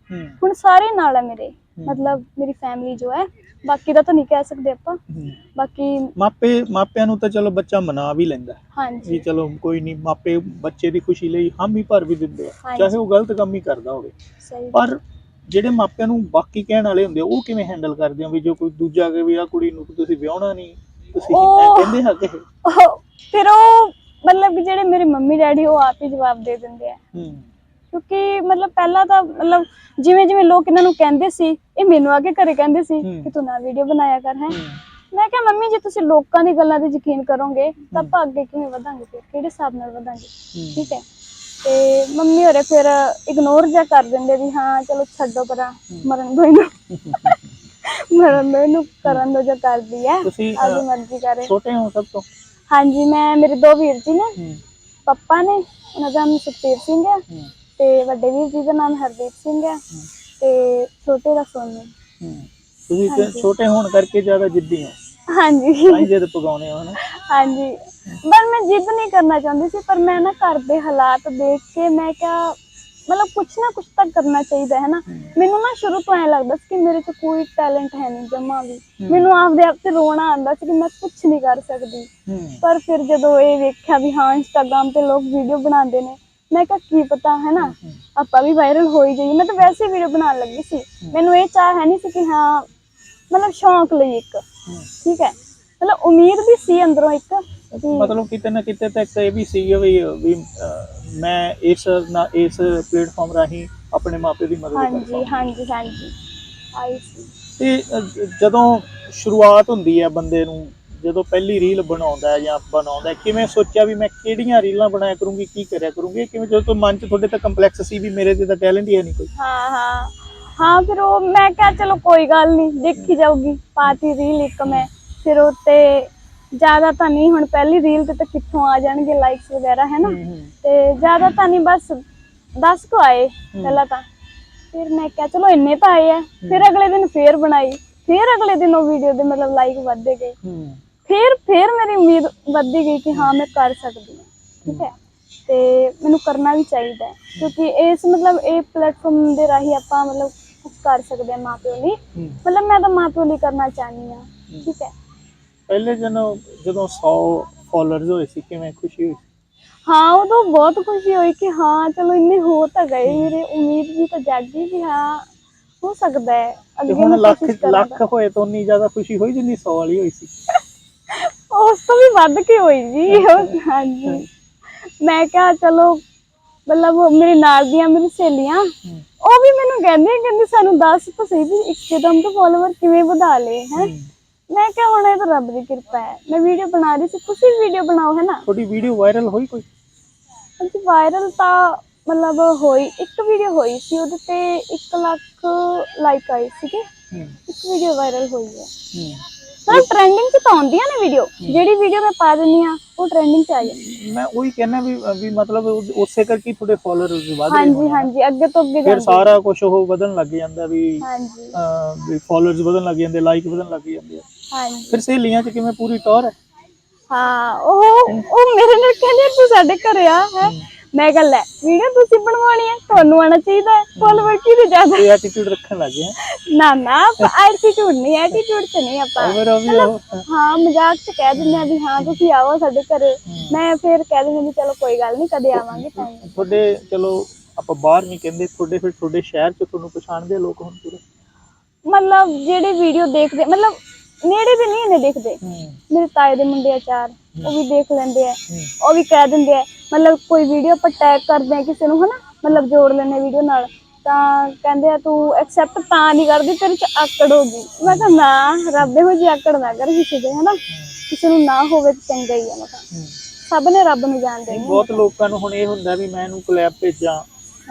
ਹੁਣ ਸਾਰੇ ਨਾਲ ਹੈ ਮੇਰੇ। ਮਤਲਬ ਮੇਰੀ ਫੈਮਿਲੀ ਜੋ ਹੈ ਬਾਕੀ ਦਾ ਤਾਂ ਨਹੀਂ ਕਹਿ ਸਕਦੇ ਆਪਾਂ। ਹੂੰ। ਬਾਕੀ ਮਾਪੇ ਮਾਪਿਆਂ ਨੂੰ ਤਾਂ ਚਲੋ ਬੱਚਾ ਮਨਾ ਵੀ ਲੈਂਦਾ ਹੈ। ਹਾਂਜੀ। ਵੀ ਚਲੋ ਕੋਈ ਨਹੀਂ ਮਾਪੇ ਬੱਚੇ ਦੀ ਖੁਸ਼ੀ ਲਈ ਹਾਮੀ ਭਰ ਵੀ ਦਿੰਦੇ ਆ। ਚਾਹੇ ਉਹ ਗਲਤ ਕੰਮ ਹੀ ਕਰਦਾ ਹੋਵੇ। ਸਹੀ। ਪਰ ਜਿਹੜੇ ਮਾਪਿਆਂ ਨੂੰ ਬਾਕੀ ਕਹਿਣ ਵਾਲੇ ਹੁੰਦੇ ਉਹ ਕਿਵੇਂ ਹੈਂਡਲ ਕਰਦੇ ਆ ਵੀ ਜੋ ਕੋਈ ਦੂਜਾ ਕਹੇ ਵੀ ਆ ਕੁੜੀ ਨੂੰ ਤੁਸੀਂ ਵਿਆਹਣਾ ਨਹੀਂ ਤੁਸੀਂ ਕਹਿੰਦੇ ਹੈਗੇ। ਉਹ- ਫਿਰ ਉਹ ਮਤਲਬ ਕਿ ਜਿਹੜੇ ਮੇਰੇ ਮੰਮੀ ਡੈਡੀ ਉਹ ਆਪ ਹੀ ਜਵਾਬ ਦੇ ਦਿੰਦੇ ਆ। ਹੂੰ। ਕਿਉਂਕਿ ਮਤਲਬ ਪਹਿਲਾਂ ਤਾਂ ਮਤਲਬ ਜਿਵੇਂ ਜਿਵੇਂ ਲੋਕ ਇਹਨਾਂ ਨੂੰ ਕਹਿੰਦੇ ਸੀ ਇਹ ਮੈਨੂੰ ਆ ਕੇ ਘਰੇ ਕਹਿੰਦੇ ਸੀ। ਕਿ ਤੂੰ ਨਾ ਵੀਡੀਓ ਬਣਾਇਆ ਕਰ ਹੈ। ਮੈਂ ਕਿਹਾ ਮੰਮੀ ਜੇ ਤੁਸੀਂ ਲੋਕਾਂ ਦੀ ਗੱਲਾਂ ਤੇ ਯਕੀਨ ਕਰੋਗੇ ਤਾਂ ਆਪਾਂ ਅੱਗੇ ਕਿਵੇਂ ਵਧਾਂਗੇ ਫਿਰ? ਕਿਹੜੇ ਹਿਸਾਬ ਨਾਲ ਵਧਾਂਗੇ। ਠੀਕ ਹੈ। ਤੇ ਮੰਮੀ ਹੋਰੇ ਫਿਰ ਇਗਨੋਰ ਜਾਂ ਕਰ ਦਿੰਦੇ ਵੀ ਹਾਂ ਚਲੋ ਛੱਡੋ ਪਰਾਂ ਮਰਨ ਦੋ ਇਹਨੂੰ। ਮਰਨ ਦੋ ਇਹਨੂੰ ਕਰਨ ਦੋ ਜੋ ਕਰਦੀ ਹੈ ਆਪਣੀ ਮਰਜ਼ੀ ਕਰੇ। ਛੋਟੇ ਹੋ ਸਭ ਤੋਂ? ਹਾਂਜੀ ਮੈਂ ਮੇਰੇ ਦੋ ਵੀਰ ਜੀ ਨੇ। ਪਪਾ ਨੇ ਉਹਨਾਂ ਦਾ ਨਾਮ ਸੁਖਤੇਜ ਸਿੰਘ ਹੂੰ। ਤੇ ਵੱਡੇ ਵੀਰ ਜੀ ਦਾ ਨਾਮ ਹਰਦੀਪ ਸਿੰਘ ਹੈ ਤੇ ਛੋਟੇ ਦਾ ਸੋਨੂ। ਹੂੰ। ਤੁਸੀਂ ਤੇ ਛੋਟੇ ਹੋਣ ਕਰਕੇ ਜ਼ਿਆਦਾ ਜਿੱਦੀ ਹੋ। ਹਾਂਜੀ। ਤਾਂ ਹੀ ਜਿੱਦ ਪਗਾਉਣੇ ਹੋ ਨਾ ਹਾਂਜੀ। ਪਰ ਮੈਂ ਜਿੱਦ ਨਹੀਂ ਕਰਨਾ ਚਾਹੁੰਦੀ ਸੀ ਪਰ ਮੈਂ ਨਾ ਘਰ ਦੇ ਹਾਲਾਤ ਦੇਖ ਕੇ ਮੈਂ ਕਿਹਾ ਮਤਲਬ ਕੁਛ ਨਾ ਕੁਛ ਤਾਂ ਕਰਨਾ ਚਾਹੀਦਾ ਹੈ ਨਾ। ਮੈਨੂੰ ਨਾ ਸ਼ੁਰੂ ਤੋਂ ਐ ਲੱਗਦਾ ਸੀ ਕਿ ਮੇਰੇ 'ਚ ਕੋਈ ਟੈਲੈਂਟ ਹੈ ਨਹੀਂ ਜਮਾ ਵੀ। ਮੈਨੂੰ ਆਪਦੇ ਆਪ ਤੇ ਰੋਣਾ ਆਉਂਦਾ ਸੀ ਕਿ ਮੈਂ ਕੁਛ ਨਹੀਂ ਕਰ ਸਕਦੀ। ਹੂੰ। ਪਰ ਫਿਰ ਜਦੋਂ ਇਹ ਵੇਖਿਆ ਵੀ ਹਾਂ ਇੰਸਟਾਗ੍ਰam ਤੇ ਲੋਕ ਵੀਡੀਓ ਬਣਾਉਂਦੇ ਨੇ ਮੈਂ ਕਿਹਾ ਕੀ ਪਤਾ ਹੈ ਨਾ ਆਪਾਂ ਵੀ ਵਾਇਰਲ ਹੋ ਹੀ ਜਾਈਏ। ਮੈਂ ਤਾਂ ਵੈਸੇ ਵੀਡੀਓ ਬਣਾਉਣ ਲੱਗੀ ਸੀ। ਮੈਨੂੰ ਇਹ ਚਾਹ ਹੈ ਨਹੀਂ ਸੀ ਕਿ ਹਾਂ ਮਤਲਬ ਸ਼ੌਂਕ ਲਈ ਇੱਕ। ਠੀਕ ਹੈ? ਮਤਲਬ ਉਮੀਦ ਵੀ ਸੀ ਅੰਦਰੋਂ ਇੱਕ ਮਤਲਬ ਕਿਤੇ ਨਾ ਕਿਤੇ ਤੱਕ ਇਹ ਵੀ ਸੀ ਵੀ ਮੈਂ ਇਸ ਨਾ ਇਸ ਪਲੇਟਫਾਰਮ ਰਾਹੀਂ ਆਪਣੇ ਮਾਪੇ ਦੀ ਮਦਦ ਕਰ ਹਾਂਜੀ ਹਾਂਜੀ ਹਾਂਜੀ। ਆਈ ਸੀ। ਤੇ ਜਦੋਂ ਸ਼ੁਰੂਆਤ ਹੁੰਦੀ ਹੈ ਬੰਦੇ ਨੂੰ ਜਦੋਂ ਪਹਿਲੀ ਰੀਲ ਬਣਾਉਂਦਾ ਹੈ ਜਾਂ ਬਣਾਉਂਦਾ ਕਿਵੇਂ ਸੋਚਿਆ ਵੀ ਮੈਂ ਕਿਹੜੀਆਂ ਰੀਲਾਂ ਬਣਾਇਆ ਕਰੂੰਗੀ ਕੀ ਕਰਿਆ ਕਰੂੰਗੀ ਕਿਵੇਂ ਜਦੋਂ ਤੋਂ ਮਨ 'ਚ ਤੁਹਾਡੇ ਤਾਂ ਕੰਪਲੈਕਸ ਸੀ ਵੀ ਮੇਰੇ ਤੇ ਤਾਂ ਟੈਲੈਂਟ ਹੀ ਹੈ ਨਹੀਂ ਕੋਈ। ਹਾਂ ਹਾਂ। ਹਾਂ ਫਿਰ ਉਹ ਮੈਂ ਕਿਹਾ ਚਲੋ ਕੋਈ ਗੱਲ ਨਹੀਂ ਦੇਖੀ ਜਾਊਗੀ ਪਾਤੀ ਰੀਲ ਇੱਕ ਮੈਂ। ਫਿਰ ਉੱਤੇ ਜ਼ਿਆਦਾ ਤਾਂ ਨਹੀਂ ਹੁਣ ਪਹਿਲੀ ਰੀਲ ਤੇ ਤਾਂ ਕਿੱਥੋਂ ਆ ਜਾਣਗੇ ਲਾਈਕਸ ਵਗੈਰਾ ਹੈ ਨਾ? ਤੇ ਜ਼ਿਆਦਾ ਤਾਂ ਨਹੀਂ ਬਸ 10 ਕੋ ਆਏ ਪਹਿਲਾਂ ਤਾਂ। ਫਿਰ ਮੈਂ ਕਿਹਾ ਚਲੋ ਇੰਨੇ ਤਾਂ ਆਏ ਆ। ਫਿਰ ਅਗਲੇ ਦਿਨ ਫੇਰ ਬਣਾਈ। ਫਿਰ ਅਗਲੇ ਦਿਨ ਉਹ ਵੀਡੀਓ ਦੇ ਮਤਲਬ ਲਾਈਕ ਵੱਧਦੇ ਗਏ। ਫਿਰ ਫਿਰ ਮੇਰੀ ਉਮੀਦ ਵੱਧਦੀ ਗਈ ਕਿ ਹਾਂ ਮੈਂ ਕਰ ਸਕਦੀ ਹਾਂ। ਠੀਕ ਹੈ? ਤੇ ਮੈਨੂੰ ਕਰਨਾ ਵੀ ਚਾਹੀਦਾ ਹੈ। ਕਿਉਂਕਿ ਇਸ ਮਤਲਬ ਇਹ ਪਲੇਟਫਾਰਮ ਦੇ ਰਾਹੀਂ ਆਪਾਂ ਮਤਲਬ ਕੁਝ ਕਰ ਸਕਦੇ ਹਾਂ ਮਾਪਿਓ ਲਈ। ਮਤਲਬ ਮੈਂ ਤਾਂ ਮਾਪਿਓ ਲਈ ਕਰਨਾ ਚਾਹਨੀ ਹਾਂ। ਠੀਕ ਹੈ? ਪਹਿਲੇ ਜਦੋਂ ਜਦੋਂ 100 ਫਾਲੋਅਰਸ ਹੋਏ ਸੀ ਕਿਵੇਂ ਖੁਸ਼ੀ ਹੋਈ ਹਾਂ ਉਦੋਂ ਬਹੁਤ ਖੁਸ਼ੀ ਹੋਈ ਕਿ ਹਾਂ ਚਲੋ ਇੰਨੇ ਹੋ ਤਾਂ ਗਏ। ਮੇਰੇ ਉਮੀਦ ਵੀ ਤਾਂ ਜਾਗੀ ਕਿ ਹਾਂ ਹੋ ਸਕਦਾ ਹੈ। ਅੱਗੇ ਮੈਂ ਲੱਖ ਲੱਖ ਹੋਏ ਤਾਂ ਉਨੀ ਜ਼ਿਆਦਾ ਖੁਸ਼ੀ ਹੋਈ ਜਿੰਨੀ 100 ਵਾਲੀ ਹੋਈ ਸੀ। ਉਸ ਤੋਂ ਵੀ ਵੱਧ ਕੇ ਹੋਈ ਜੀ। ਉਹ- ਹਾਂਜੀ। ਮੈਂ ਕਿਹਾ ਚਲੋ ਮਤਲਬ ਉਹ ਮੇਰੇ ਨਾਲ ਦੀਆਂ ਮੇਰੀ ਸਹੇਲੀਆਂ ਉਹ ਵੀ ਮੈਨੂੰ ਕਹਿੰਦੇ ਕਹਿੰਦੇ ਸਾਨੂੰ ਦੱਸ ਤਾਂ ਸਹੀ ਵੀ ਇੱਕਦਮ ਤੋਂ ਫਾਲੋਅਰ ਕਿਵੇਂ ਵਧਾ ਲਏ ਹੈ। ਮੈਂ ਕਿਹਾ ਹੁਣ ਇਹ ਤਾਂ ਰੱਬ ਦੀ ਕਿਰਪਾ ਹੈ। ਮੈਂ ਵੀਡੀਓ ਬਣਾ ਰਹੀ ਸੀ। ਤੁਸੀਂ ਵੀ ਵੀਡੀਓ ਬਣਾਓ ਹੈ ਨਾ? ਤੁਹਾਡੀ ਵੀਡੀਓ ਵਾਇਰਲ ਹੋਈ ਕੋਈ? ਹਾਂਜੀ ਵਾਇਰਲ ਤਾਂ ਮਤਲਬ ਹੋਈ ਇੱਕ ਵੀਡੀਓ ਹੋਈ ਸੀ ਉਹਦੇ ਤੇ 1 ਲੱਖ ਲਾਈਕ ਆਏ ਸੀਗੇ। ਇੱਕ ਵੀਡੀਓ ਵਾਇਰਲ ਹੋਈ ਹੈ। ਮਤਲਬ ਟ੍ਰੈਂਡਿੰਗ 'ਚ ਤਾਂ ਆਉਂਦੀਆਂ ਨੇ ਵੀਡੀਓ ਜਿਹੜੀ ਵੀਡੀਓ ਮੈਂ ਪਾ ਦਿੰਦੀ ਆ ਉਹ ਟ੍ਰੈਂਡਿੰਗ 'ਚ ਆ ਜਾਂਦੀ। ਮੈਂ ਉਹੀ ਕਹਿੰਦਾ ਵੀ ਵੀ ਮਤਲਬ ਉਸੇ ਕਰਕੇ ਤੁਹਾਡੇ ਫਾਲੋਅਰਸ ਵਧ ਰਹੇ ਹਾਂਜੀ। ਹਾਂਜੀ ਅੱਗੇ ਤੋਂ ਅੱਗੇ ਫਿਰ ਸਾਰਾ ਕੁਝ ਉਹ ਵਧਣ ਲੱਗ ਜਾਂਦਾ ਵੀ ਹਾਂਜੀ। ਵੀ ਫਾਲੋਅਰਸ ਵਧਣ ਲੱਗ ਜਾਂਦੇ ਲਾਈਕ ਵਧਣ ਲੱਗ ਜਾਂਦੇ ਆ। ਹਾਂਜੀ। ਫਿਰ ਸਹੇਲੀਆਂ 'ਚ ਕਿਵੇਂ ਪੂਰੀ ਟੌਰ ਹੈ? ਹਾਂ ਉਹ ਉਹ ਮੇਰੇ ਨਾਲ ਕਹਿੰਦੇ ਤੂੰ ਸਾਡੇ ਘਰੇ ਆ ਹੈ? ਮੈਂ ਕਿਹਾ ਲੈ ਵੀਡੀਓ ਤੁਸੀਂ ਬਣਵਾਉਣੀ ਹੈ ਤੁਹਾਨੂੰ ਆਣਾ ਚਾਹੀਦਾ ਹੈ ਫੋਲੋਵਰ ਕਿਹਦੇ ਜ਼ਿਆਦਾ? ਇਹ ਐਟੀਟਿਊਡ ਰੱਖਣ ਲੱਗ ਗਏ ਨਾ ਨਾ ਐਟੀਟਿਊਡ ਨਹੀਂ ਐਟੀਟਿਊਡ ਤੇ ਨਹੀਂ ਆਪਾਂ। ਉਹ ਵੀ ਹਾਂ ਮਜ਼ਾਕ ਚ ਕਹਿ ਦਿੰਦੇ ਆ ਵੀ ਹਾਂ ਤੁਸੀਂ ਆਓ ਸਾਡੇ ਘਰੇ। ਮੈਂ ਫਿਰ ਕਹਿ ਦਿੰਦੀ ਵੀ ਚਲੋ ਕੋਈ ਗੱਲ ਨਹੀਂ ਕਦੇ ਆਵਾਂਗੇ ਤਾਂ। ਤੁਹਾਡੇ ਚਲੋ ਆਪਾਂ ਬਾਹਰ ਨਹੀਂ ਕਹਿੰਦੇ ਤੁਹਾਡੇ ਫਿਰ ਤੁਹਾਡੇ ਸ਼ਹਿਰ 'ਚ ਤੁਹਾਨੂੰ ਪਛਾਣਦੇ ਲੋਕ ਹੁਣ ਪੂਰੇ? ਮਤਲਬ ਜਿਹੜੇ ਵੀਡੀਓ ਦੇਖਦੇ ਮਤਲਬ ਨੇੜੇ ਦੇ ਨਹੀਂ ਇਹਨੇ ਦੇਖਦੇ। ਮੇਰੇ ਤਾਏ ਦੇ ਮੁੰਡੇ ਆ ਚਾਰ ਉਹ ਵੀ ਦੇਖ ਲੈਂਦੇ ਆ। ਉਹ ਵੀ ਕਹਿ ਦਿੰਦੇ ਆ ਮਤਲਬ ਕੋਈ ਵੀਡੀਓ ਆਪਾਂ ਟੈਗ ਕਰਦੇ ਆ ਕਿਸੇ ਨੂੰ ਹਨਾ? ਮਤਲਬ ਜੋੜ ਲੈਂਦੇ ਵੀਡੀਓ ਨਾਲ। ਤਾਂ ਕਹਿੰਦੇ ਆ ਤੂੰ ਐਕਸੈਪਟ ਤਾਂ ਨਹੀਂ ਕਰਦੀ ਤੇਰੇ ਚ ਆਕੜ ਹੋਗੀ ਮੈਂ ਕਿਹਾ ਨਾ ਰੱਬ ਇਹੋ ਜਿਹੀ ਆਕੜ ਨਾ ਕਰ ਕਿਸੇ ਦੇ ਹਨਾ? ਕਿਸੇ ਨੂੰ ਨਾ ਹੋਵੇ ਤਾਂ ਚੰਗਾ ਹੀ ਆ ਮੈਂ ਕਿਹਾ। ਹੂੰ। ਸਭ ਨੇ ਰੱਬ ਨੂੰ ਜਾਣਦੇ ਨੇ ਬਹੁਤ ਲੋਕਾਂ ਨੂੰ ਹੁਣ ਇਹ ਹੁੰਦਾ ਵੀ ਮੈਂ ਇਹਨੂੰ ਕੋਲੈਬ ਭੇਜਾਂ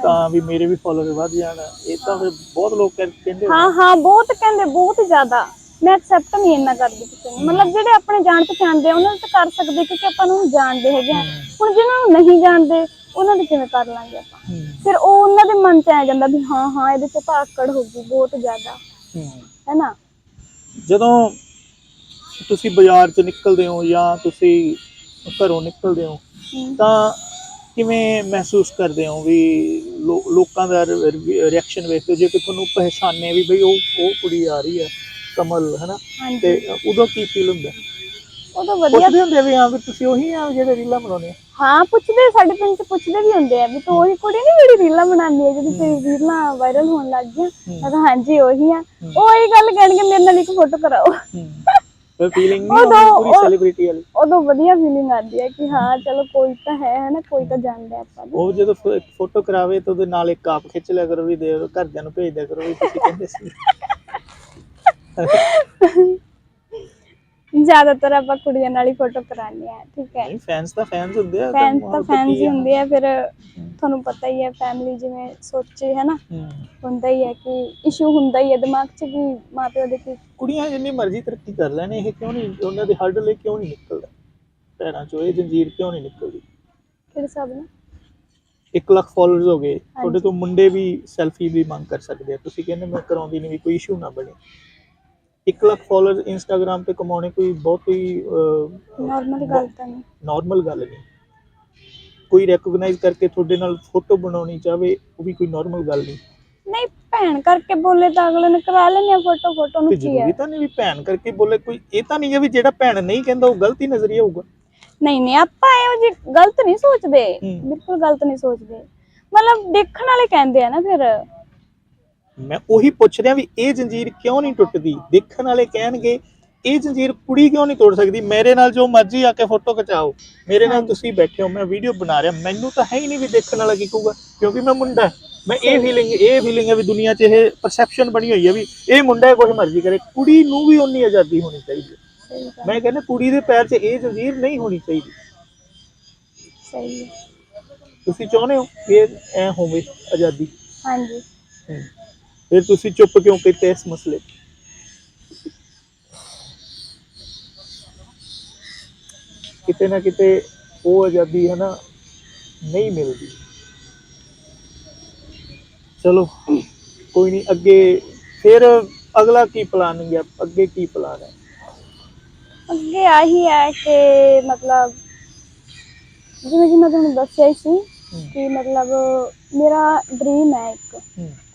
ਤਾਂ ਵੀ ਮੇਰੇ ਵੀ ਫਾਲੋਅਰ ਵੱਧ ਜਾਣ। ਇਹ ਤਾਂ ਫਿਰ ਬਹੁਤ ਲੋਕ ਕਹਿ- ਕਹਿੰਦੇ। ਹਾਂ ਹਾਂ ਬਹੁਤ ਕਹਿੰਦੇ ਬਹੁਤ ਜ਼ਿਆਦਾ। ਮੈਂ ਐਕਸੈਪਟ ਨਹੀਂ ਇੰਨਾ ਕਰਦੀ ਕਿਸੇ ਨੂੰ। ਮਤਲਬ ਜਿਹੜੇ ਆਪਣੇ ਜਾਣ ਪਛਾਣਦੇ ਆ ਉਹਨਾਂ ਨੂੰ ਤਾਂ ਕਰ ਸਕਦੇ ਕਿਉਂਕਿ ਆਪਾਂ ਨੂੰ ਜਾਣਦੇ ਹੈਗੇ ਆ। ਹੁਣ ਜਿਹਨਾਂ ਨੂੰ ਨਹੀਂ ਜਾਣਦੇ ਉਹਨਾਂ ਦੇ ਕਿਵੇਂ ਕਰ ਲਾਂਗੇ ਆਪਾਂ? ਫਿਰ ਉਹ ਉਹਨਾਂ ਦੇ ਮਨ ਚ ਆ ਜਾਂਦਾ ਵੀ ਹਾਂ ਹਾਂ ਇਹਦੇ ਚ ਤਾਂ ਆਕੜ ਹੋਊਗੀ ਬਹੁਤ ਜ਼ਿਆਦਾ। ਹੂੰ। ਹੈਨਾ? ਜਦੋਂ ਤੁਸੀਂ ਬਾਜ਼ਾਰ 'ਚ ਨਿਕਲਦੇ ਹੋ ਜਾਂ ਤੁਸੀਂ ਘਰੋਂ ਨਿਕਲਦੇ ਹੋ। ਤਾਂ ਕਿਵੇਂ ਮਹਿਸੂਸ ਕਰਦੇ ਹੋ ਵੀ ਲੋਕਾਂ ਦਾ ਰਿਐਕਸ਼ਨ ਵੇਖਦੇ ਜੇ ਕਿ ਤੁਹਾਨੂੰ ਪਹਿਚਾਨੇ ਵੀ ਬਈ ਉਹ ਉਹ ਕੁੜੀ ਆ ਰਹੀ ਹੈ ਕਮਲ ਹੈਨਾ? ਹਾਂਜੀ। ਤੇ ਉਦੋਂ ਕੀ ਫੀਲ ਹੁੰਦਾ? ਉਦੋਂ ਵਧੀਆ। ਪੁੱਛਦੇ ਹੁੰਦੇ ਵੀ ਹਾਂ ਵੀ ਤੁਸੀਂ ਉਹੀ ਆ ਜਿਹੜੇ ਰੀਲਾਂ ਬਣਾਉਂਦੇ ਆ। ਹਾਂ ਪੁੱਛਦੇ ਸਾਡੇ ਪਿੰਡ ਚ ਪੁੱਛਦੇ ਵੀ ਹੁੰਦੇ ਆ ਵੀ ਤੂੰ ਉਹੀ ਕੁੜੀ ਨਹੀਂ ਜਿਹੜੀ ਰੀਲਾਂ ਬਣਾਉਂਦੀ ਹੈ ਜਿਹੜੀ ਤੇਰੀ ਰੀਲਾਂ ਵਾਇਰਲ ਹੋਣ ਲੱਗ ਗਈਆਂ? ਮੈਂ ਕਿਹਾ ਹਾਂਜੀ ਉਹੀ ਆ। ਉਹ ਇਹ ਗੱਲ ਕਹਿਣਗੇ ਮੇਰੇ ਨਾਲ ਇੱਕ ਫੋਟੋ ਕਰਾਓ। ਫਿਰ ਫੀਲਿੰਗ ਨਹੀਂ ਉਦੋਂ ਆਉਂਦੀ ਪੂਰੀ ਉਹ- ਸੈਲੀਬ੍ਰਿਟੀ ਵਾਲੀ। ਉਦੋਂ ਵਧੀਆ ਫੀਲਿੰਗ ਆਉਂਦੀ ਹੈ ਕਿ ਹਾਂ ਚਲੋ ਕੋਈ ਤਾਂ ਹੈ ਹਨਾ ਕੋਈ ਤਾਂ ਜਾਣਦਾ ਆਪਾਂ ਨੂੰ। ਉਹ ਜਦੋਂ ਫੋਟੋ ਕਰਾਵੇ ਤਾਂ ਉਹਦੇ ਨਾਲ ਇੱਕ ਆਪ ਖਿੱਚ ਲਿਆ ਕਰੋ ਵੀ ਦੇ ਘਰਦਿਆਂ ਨੂੰ ਭੇਜ ਦਿਆ ਕਰੋ ਵੀ ਤੁਸੀਂ ਕਹਿੰਦੇ ਸੀ। ਜ਼ਿਆਦਾਤਰ ਆਪਾਂ ਕੁੜੀਆਂ ਨਾਲ ਹੀ ਫੋਟੋ ਕਰਾਉਂਦੇ ਆ ਠੀਕ ਹੈ। ਨਹੀਂ ਫੈਨਸ ਤਾਂ ਫੈਨਸ ਹੁੰਦੇ ਆ ਫੈਨ ਤਾਂ ਫੈਨਸ ਹੀ। ਹੁੰਦੇ ਆ ਫਿਰ ਤੁਹਾਨੂੰ ਪਤਾ ਹੀ ਹੈ ਫੈਮਿਲੀ ਜਿਵੇਂ ਸੋਚੇ ਹੈ। ਨਾ। ਹੁੰਦਾ ਹੀ ਹੈ ਕਿ ਇਸ਼ੂ ਹੁੰਦਾ ਹੀ ਹੈ ਦਿਮਾਗ 'ਚ ਕਿ ਮਾਪਿਓ ਦੇ ਕੀ ਕੁੜੀਆਂ ਜਿੰਨੀ ਮਰਜ਼ੀ ਤਰੱਕੀ ਕਰ ਲੈਣ ਇਹ ਕਿਉਂ ਨਹੀਂ ਉਹਨਾਂ ਦੇ ਹੱਡ ਲਈ ਕਿਉਂ ਨਹੀਂ ਨਿਕਲਦਾ? ਪੈਰਾਂ ਚੋਂ ਇਹ ਜੰਜੀਰ ਕਿਉਂ ਨਹੀਂ ਨਿਕਲਦੀ? ਕਿਹੜੇ ਹਿਸਾਬ ਨਾਲ? 1 ਲੱਖ ਫਾਲੋਅਰਸ ਹੋ ਗਏ ਤੁਹਾਡੇ ਤੋਂ ਮੁੰਡੇ ਵੀ ਸੈਲਫੀ ਵੀ ਮੰਗ ਕਰ ਸਕਦੇ ਆ। ਤੁਸੀਂ ਕਹਿੰਦੇ ਮੈਂ ਕਰਾਉਂਦੀ ਨਹੀਂ ਵੀ ਕੋਈ ਇਸ਼ੂ ਨਾ ਬਣੇ। 1 ਲੱਖ ਫਾਲੋਅਰ ਇੰਸਟਾਗ੍ਰam ਤੇ ਕਮਾਉਣੇ ਕੋਈ ਬਹੁਤ ਹੀ ਨਾਰਮਲ ਗੱਲ ਤਾਂ ਨਹੀਂ। ਨਾਰਮਲ ਗੱਲ ਨਹੀਂ। ਕੋਈ ਰੈਕੋਗਨਾਈਜ਼ ਕਰਕੇ ਤੁਹਾਡੇ ਨਾਲ ਫੋਟੋ ਬਣਾਉਣੀ ਚਾਹਵੇ ਉਹ ਵੀ ਕੋਈ ਨਾਰਮਲ ਗੱਲ ਨਹੀਂ। ਨਹੀਂ ਭੈਣ ਕਰਕੇ ਬੋਲੇ ਤਾਂ ਅਗਲੇ ਨੇ ਕਰਾ ਲੈਣੇ ਫੋਟੋ ਫੋਟੋ ਨੂੰ ਕੀ ਹੈ? ਜ਼ਰੂਰੀ ਤਾਂ ਨਹੀਂ ਵੀ ਭੈਣ ਕਰਕੇ ਬੋਲੇ ਕੋਈ ਇਹ ਤਾਂ ਨਹੀਂ ਹੈ ਵੀ ਜਿਹੜਾ ਭੈਣ ਨਹੀਂ ਕਹਿੰਦਾ ਉਹ ਗਲਤੀ ਨਜ਼ਰੀਆ ਹੋਊਗਾ। ਨਹੀਂ ਨਹੀਂ ਆਪਾਂ ਇਹੋ ਜੀ ਗਲਤ ਨਹੀਂ ਸੋਚਦੇ। ਬਿਲਕੁਲ ਗਲਤ ਨਹੀਂ ਸੋਚਦੇ। ਮਤਲਬ ਦੇਖਣ ਵਾਲੇ ਕਹਿੰਦੇ ਆ ਨਾ ਫਿਰ। ਮੈਂ ਉਹੀ ਪੁੱਛ ਰਿਹਾ ਵੀ ਇਹ ਜੰਜੀਰ ਕਿਉਂ ਨਹੀਂ ਟੁੱਟਦੀ? ਦੇਖਣ ਵਾਲੇ ਕਹਿਣਗੇ ਇਹ ਜੰਜੀਰ ਕੁੜੀ ਕਿਉਂ ਨਹੀਂ ਤੋੜ ਸਕਦੀ? ਮੇਰੇ ਨਾਲ ਜੋ ਮਰਜ਼ੀ ਆ ਕੇ ਫੋਟੋ ਖਿਚਾਓ। ਮੇਰੇ ਨਾਲ ਤੁਸੀਂ ਬੈਠੇ ਹੋ ਮੈਂ ਵੀਡੀਓ ਬਣਾ ਰਿਹਾ। ਮੈਨੂੰ ਤਾਂ ਹੈ ਹੀ ਨਹੀਂ ਵੀ ਦੇਖਣ ਵਾਲਾ ਕੀ ਕਹੂਗਾ ਕਿਉਂਕਿ ਮੈਂ ਮੁੰਡਾ ਮੈਂ ਇਹ ਫੀਲਿੰਗ ਇਹ ਫੀਲਿੰਗ ਹੈ ਵੀ ਦੁਨੀਆ 'ਚ ਇਹ ਪਰਸੈਪਸ਼ਨ ਬਣੀ ਹੋਈ ਹੈ ਵੀ ਇਹ ਮੁੰਡਾ ਹੈ ਕੁਝ ਮਰਜ਼ੀ ਕਰੇ। ਕੁੜੀ ਨੂੰ ਵੀ ਉਨੀ ਆਜ਼ਾਦੀ ਹੋਣੀ ਚਾਹੀਦੀ ਹੈ। ਮੈਂ ਕਹਿੰਦਾ ਕੁੜੀ ਦੇ ਪੈਰ 'ਚ ਇਹ ਜੰਜੀਰ ਨਹੀਂ ਹੋਣੀ ਚਾਹੀਦੀ। ਸਹੀ ਤੁਸੀਂ ਚਾਹੁੰਦੇ ਹੋ ਕਿ ਇਹ ਐ ਹੋਵੇ ਆਜ਼ਾਦੀ? ਹਾਂਜੀ। ਫਿਰ ਤੁਸੀਂ ਚੁੱਪ ਕਿਉਂ ਕੀਤੇ ਇਸ ਮਸਲੇ? ਕਿਤੇ ਨਾ ਕਿਤੇ ਉਹ ਆਜ਼ਾਦੀ ਹੈ ਨਾ ਨਹੀਂ ਮਿਲਦੀ। ਚਲੋ ਕੋਈ ਨਹੀਂ ਅੱਗੇ ਫਿਰ ਅਗਲਾ ਕੀ ਪਲਾਨਿੰਗ ਹੈ? ਅੱਗੇ ਕੀ ਪਲਾਨ ਹੈ? ਅੱਗੇ ਆਹੀ ਹੈ ਕਿ ਮਤਲਬ ਜਿਵੇਂ ਕਿ ਮੈਂ ਤੁਹਾਨੂੰ ਦੱਸਿਆ ਸੀ ਕਿ ਮਤਲਬ ਮੇਰਾ ਡ੍ਰੀਮ ਹੈ ਇੱਕ।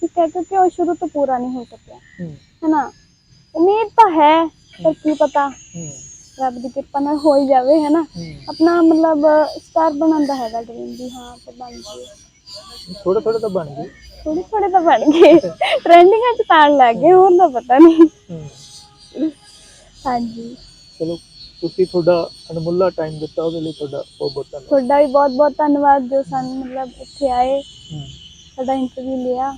ਹਮ, ਠੀਕ ਹੈ ਕਿਉਂਕਿ ਉਹ ਸ਼ੁਰੂ ਤੋਂ ਪੂਰਾ ਨਹੀਂ ਹੋ ਸਕਿਆ ਹਮ, ਹੈ ਨਾ ਉਮੀਦ ਤਾਂ ਹੈ ਪਰ ਕੀ ਪਤਾ ਰੱਬ ਦੀ ਕਿਰਪਾ ਨਾਲ ਹੋ ਹੀ ਜਾਵੇ ਹੈ ਨਾ। ਆਪਣਾ ਮਤਲਬ ਸਟਾਰ ਬਣਾਉਣ ਦਾ ਹੈਗਾ ਡ੍ਰੀਮ ਵੀ ਹਾਂ ਤੇ ਬਣ ਜਾਏ ਥੋੜਾ ਥੋੜਾ ਤਾਂ ਬਣ ਗਈ ਥੋੜੇ ਥੋੜੇ ਤਾਂ ਬਣ ਗਏ ਟ੍ਰੈਂਡਿੰਗਾਂ ਚ ਤਾਂ ਲੱਗ ਗਏ ਹੋਰ ਤਾਂ ਪਤਾ ਨਹੀਂ ਹਾਂਜੀ ਚਲੋ ਤੁਸੀਂ ਤੁਹਾਡਾ ਅਨਮੁੱਲਾ ਟਾਈਮ ਦਿੱਤਾ ਉਹਦੇ ਲਈ ਤੁਹਾਡਾ ਬਹੁਤ ਬਹੁਤ ਧੰਨਵਾਦ ਤੁਹਾਡਾ ਵੀ ਬਹੁਤ ਬਹੁਤ ਧੰਨਵਾਦ ਜੋ ਸਾਨੂੰ ਮਤਲਬ ਇੱਥੇ ਆਏ ਸਾਡਾ ਇੰਟਰਵਿਊ ਲਿਆ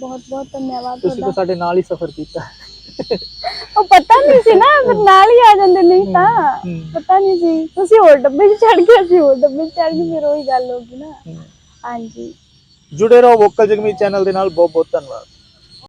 ਬਹੁਤ ਬਹੁਤ ਧੰਨਵਾਦ ਤੁਸੀਂ ਤਾਂ ਤੁਹਾਡਾ। ਸਾਡੇ ਨਾਲ ਹੀ ਸਫ਼ਰ ਕੀਤਾ। ਉਹ ਪਤਾ ਨਹੀਂ ਸੀ ਨਾ ਫਿਰ ਨਾਲ ਹੀ ਆ ਜਾਂਦੇ ਨਹੀਂ ਤਾਂ। ਪਤਾ ਨਹੀਂ ਸੀ। ਤੁਸੀਂ ਹੋਰ ਡੱਬੇ 'ਚ ਚੜ ਗਏ ਅਸੀਂ ਹੋਰ ਡੱਬੇ 'ਚ ਚੜ ਗਏ ਫਿਰ ਉਹੀ ਗੱਲ ਹੋ ਗਈ ਨਾ। ਹਾਂਜੀ। ਜੁੜੇ ਰਹੋ ਵੋਕਲ ਜਗਮੀ ਚੈਨਲ ਦੇ ਨਾਲ ਬਹੁਤ ਬਹੁਤ ਧੰਨਵਾਦ।